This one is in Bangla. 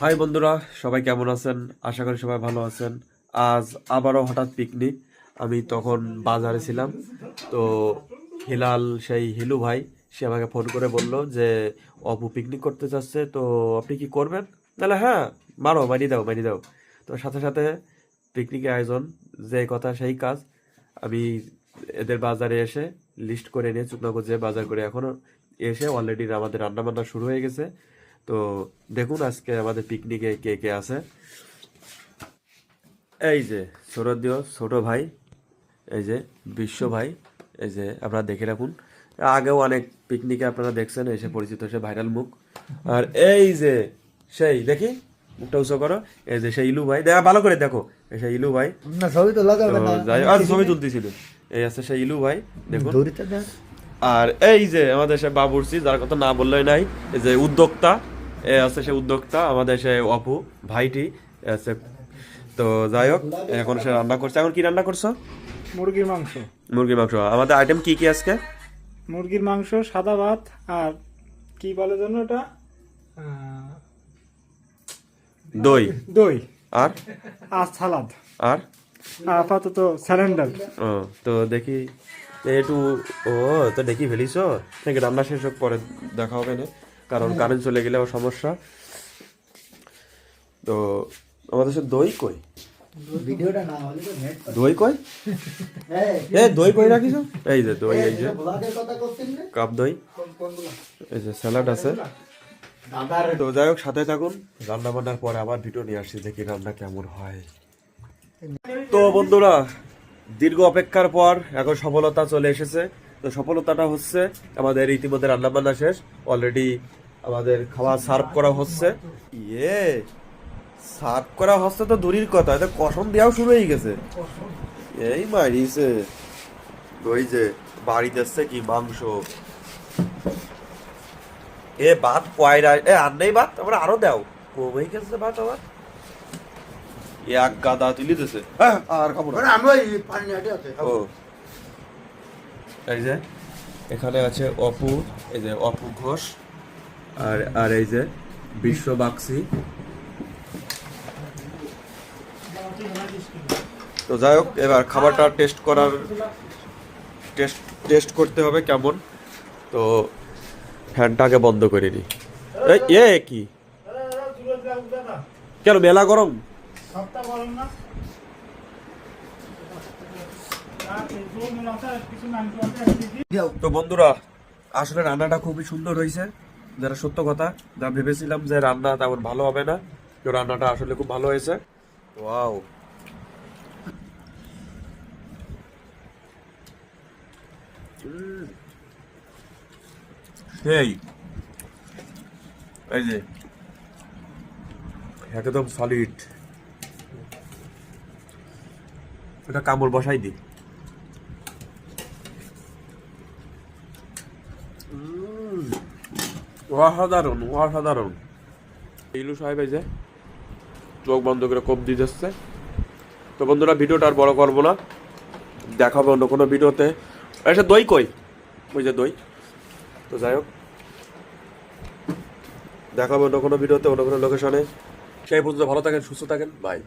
হাই বন্ধুরা, সবাই কেমন আছেন? আশা করি সবাই ভালো আছেন। আজ আবারও হঠাৎ পিকনিক। আমি তখন বাজারে ছিলাম, তো হিলাল, সেই হিলু ভাই, সে আমাকে ফোন করে বলল যে, অপু পিকনিক করতে চাচ্ছে তো আপনি কি করবেন? তাহলে হ্যাঁ মারো মারি দাও মারি দাও। তো সাথে সাথে পিকনিকের আয়োজন, যে কথা সেই কাজ। আমি এদের বাজারে এসে লিস্ট করে নিয়ে শুকনো যে বাজার করে এখনও এসে অলরেডি আমাদের রান্না বান্না শুরু হয়ে গেছে। তো দেখুন আজকে আমাদের পিকনিকে কে কে আছে। এই যে সৌরদীয় ছোট ভাই এই যে বিশ্ব ভাই এই যে আপনারা দেখে রাখুন। আগেও অনেক পিকনিকে আপনারা দেখছেন এসে পরিচিত সে ভাইরাল মুখ। আর এই যে সেই দেখি মুখটা উঁচু করো। এই যে সেই ইলু ভাই দেখা ভালো করে দেখো এই সেই ইলু ভাই। না ছবি তো লাগাবে না। আর ছবি তুলতেছিল। এই আছে সেই ইলু ভাই দেখুন। আর এই যে আমাদের সে বাবুরসি যার কথা না বললেই নাই এই যে উদ্যোক্তা আছে সে উদ্যোক্তা আমাদের সে অপু ভাইটি আছে। তো যাই হোক এখন সে রান্না করছে। এখন কি রান্না করছ? মুরগির মাংস। মুরগির মাংস। আমাদের আইটেম কি কি আজকে? মুরগির মাংস সাদা ভাত আর কি বলে জন্য এটা দই। দই। আর? আর সালাদ। আর? আপাতত স্যালেন্ডার। ও তো দেখি একটু ও তো দেখি ফেলিস। নাকি রান্না শেষ হোক পরে দেখা হবে না। কারণ কারেন্ট চলে গেলে আবার সমস্যা। তো আমাদের সে দই কই? দই কই? এ দই কই রাখিস? এই যে দই এই যে। কাপ দই। এই যে স্যালাড আছে। তো যাই হোক সাথে থাকুন। রান্না বান্নার পরে আবার ভিডিও নিয়ে আসছি দেখি রান্না কেমন হয়। তো বন্ধুরা দীর্ঘ অপেক্ষার পর এখন সফলতা চলে এসেছে। তো সফলতাটা হচ্ছে আমাদের ইতিমধ্যে রান্না বান্না শেষ। অলরেডি আমাদের খাওয়া সার্ভ করা হচ্ছে। ইয়ে সার্ভ করা হচ্ছে তো দূরের কথা এটা কসম দেওয়াও শুরু হয়ে গেছে। এই মারিছে। ওই যে বাড়িতে এসছে কি মাংস। এ ভাত কয়রা এ আর নেই ভাত আমরা আরও দাও। কমেই গেছে ভাত আমার এক গাদা তুলি দিছে। হ্যাঁ। আর খাব না। আমি ওই পানি আটে আছে। ও। এই যে, এখানে আছে অপু, এই যে অপু ঘোষ, আর আর এই যে বিশ্ব বাক্সি। তো যাই হোক, এবার খাবারটা টেস্ট করার টেস্ট টেস্ট করতে হবে কেমন? তো ফ্যানটাকে বন্ধ করে এই, এ কি? কেন মেলা গরম? গরম না কিছু মাংস আছে তো বন্ধুরা, আসলে রান্নাটা খুবই সুন্দর হয়েছে। যারা সত্য কথা, যা ভেবেছিলাম যে রান্না তেমন ভালো হবে না, তো রান্নাটা আসলে খুব ভালো হয়েছে। ওয়াও। সেই এই যে, একদম সলিড এটা কামড় বসাই দিই। অসাধারণ অসাধারণ। ইলু সাহেব এই যে, চোখ বন্ধ করে কোপ দিয়ে যাচ্ছে। তো বন্ধুরা, ভিডিওটা আর বড় করব না। দেখাবো অন্য কোনো ভিডিওতে। এসে দই কই? ওই যে দই। তো যাই হোক। দেখাবো অন্য কোনো ভিডিওতে, অন্য কোনো লোকেশনে। সেই পর্যন্ত ভালো থাকেন, সুস্থ থাকেন। বাই